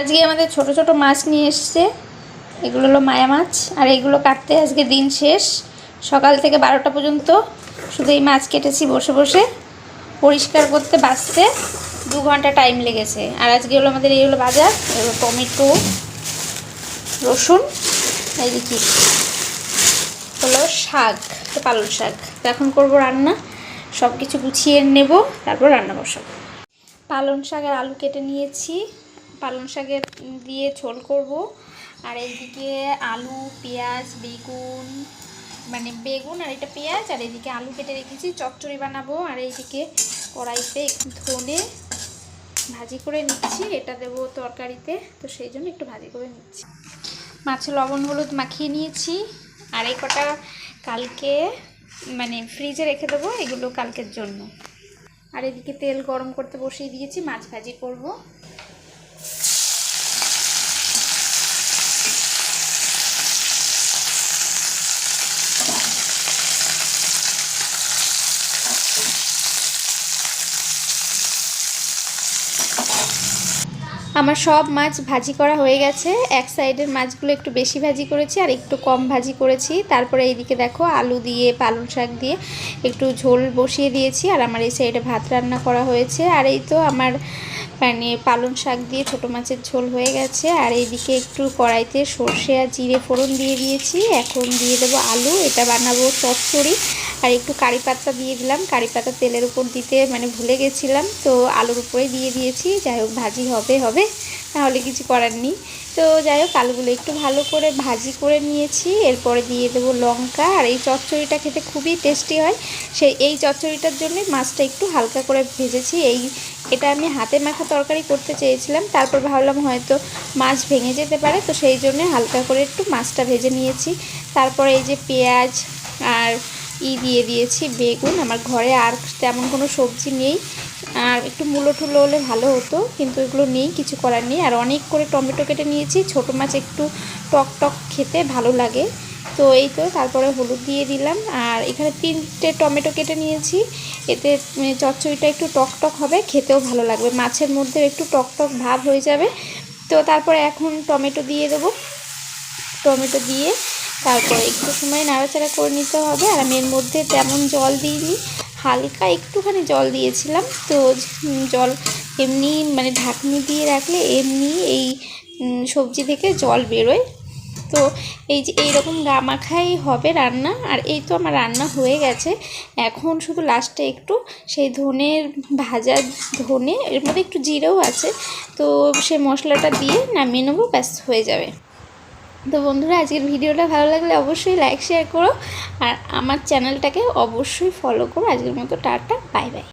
আজকে আমাদের ছোট ছোট মাছ নিয়ে এসছে। এগুলো হলো মায়া মাছ, আর এগুলো কাটতে আজকে দিন শেষ। সকাল থেকে বারোটা পর্যন্ত শুধু এই মাছ কেটেছি বসে বসে। পরিষ্কার করতে, বাঁচতে দু ঘণ্টা টাইম লেগেছে। আর আজকে হলো আমাদের এই হলো বাজার এগুলো টমেটো, রসুন, এই দেখি হলো শাক পালং শাক। এখন করব রান্না। সব কিছু গুছিয়ে নেব, তারপর রান্না বসাবো। পালং শাক আর আলু কেটে নিয়েছি। পালং শাকের দিয়ে ঝোল করব। আর এইদিকে আলু, পেঁয়াজ, বেগুন মানে বেগুন আর এটা পেঁয়াজ, আর এদিকে আলু কেটে রেখেছি, চচ্চড়ি বানাবো। আর এইদিকে কড়াইতে একটু ধনে ভাজি করে নিচ্ছি, এটা দেবো তরকারিতে, তো সেই জন্য একটু ভাজি করে নিচ্ছি। মাছে লবণ, হলুদ মাখিয়ে নিয়েছি, আর এই কটা কালকে মানে ফ্রিজে রেখে দেবো এগুলো কালকের জন্য। আর এদিকে তেল গরম করতে বসিয়ে দিয়েছি, মাছ ভাজি করব। আমার সব মাছ ভাজি করা হয়ে গেছে। এক সাইডের মাছগুলো একটু বেশি ভাজি করেছি আর একটু কম ভাজি করেছি। তারপরে এইদিকে দেখো আলু দিয়ে, পালং শাক দিয়ে একটু ঝোল বসিয়ে দিয়েছি আর আমার এই সাইডে ভাত রান্না করা হয়েছে। আর এই তো আমার মানে পালং শাক দিয়ে ছোটো মাছের ঝোল হয়ে গেছে। আর এইদিকে একটু কড়াইতে সর্ষে আর জিরে ফোড়ন দিয়ে দিয়েছি। এখন দিয়ে দেবো আলু। এটা বানাবো চচ্চড়ি। আর একটু কারি পাতা দিয়ে দিলাম। কারি পাতা তেলের উপর দিতে মানে ভুলে গেছিলাম, তো আলুর উপরে দিয়ে দিয়েছি। যাই হোক, ভাজি হবে হবে। তাহলে কিছু করার নেই। তো যাই হোক, আলুগুলো একটু ভালো করে ভাজি করে নিয়েছি। এরপরে দিয়ে দেবো লঙ্কা। আর এই চচ্চড়িটা খেতে খুবই টেস্টি হয়। সেই এই চচ্চড়িটার জন্য মাছটা একটু হালকা করে ভেজেছি। এই, এটা আমি হাতে মাখা তরকারি করতে চেয়েছিলাম। তারপর ভাবলাম হয়তো মাছ ভেঙে যেতে পারে। তো সেই জন্য হালকা করে একটু মাছটা ভেজে নিয়েছি। তারপরে এই যে পেঁয়াজ আর ই দিয়ে দিয়েছি, বেগুন। আমার ঘরে আর তেমন কোনো সবজি নেই। আর একটু মূলো টুলো হলে ভালো হতো, কিন্তু এগুলো নেই, কিছু করার নেই। আর অনেক করে টমেটো কেটে নিয়েছি। ছোটো মাছ একটু টক টক খেতে ভালো লাগে। তো এই তো, তারপরে হলুদ দিয়ে দিলাম। আর এখানে তিনটে টমেটো কেটে নিয়েছি। এতে চচ্চড়িটা একটু টক টক হবে, খেতেও ভালো লাগবে। মাছের মধ্যে একটু টক টক ভাব হয়ে যাবে। তো তারপরে এখন টমেটো দিয়ে দেবো। টমেটো দিয়ে তারপরে একটু সময় নাড়াচাড়া করে নিতে হবে। আর আমি এর মধ্যে তেমন জল দিইনি। হালকা একটুখানি জল দিয়েছিলাম। তো জল এমনি মানে ঢাকনি দিয়ে রাখলে এমনি এই সবজি থেকে জল বেরোয়। তো এই যে এইরকম গামাখাই হবে রান্না। আর এই তো আমার রান্না হয়ে গেছে। এখন শুধু লাস্টে একটু সেই ধনের ভাজা ধনে, এর মধ্যে একটু জিরেও আছে। তো সে মশলাটা দিয়ে নামিয়ে নেব, ব্যাস হয়ে যাবে। তো বন্ধুরা, আজকের ভিডিওটা ভালো লাগলে অবশ্যই লাইক শেয়ার করো আর আমার চ্যানেলটাকে অবশ্যই ফলো করো। আজকের মতো টাটা বাই বাই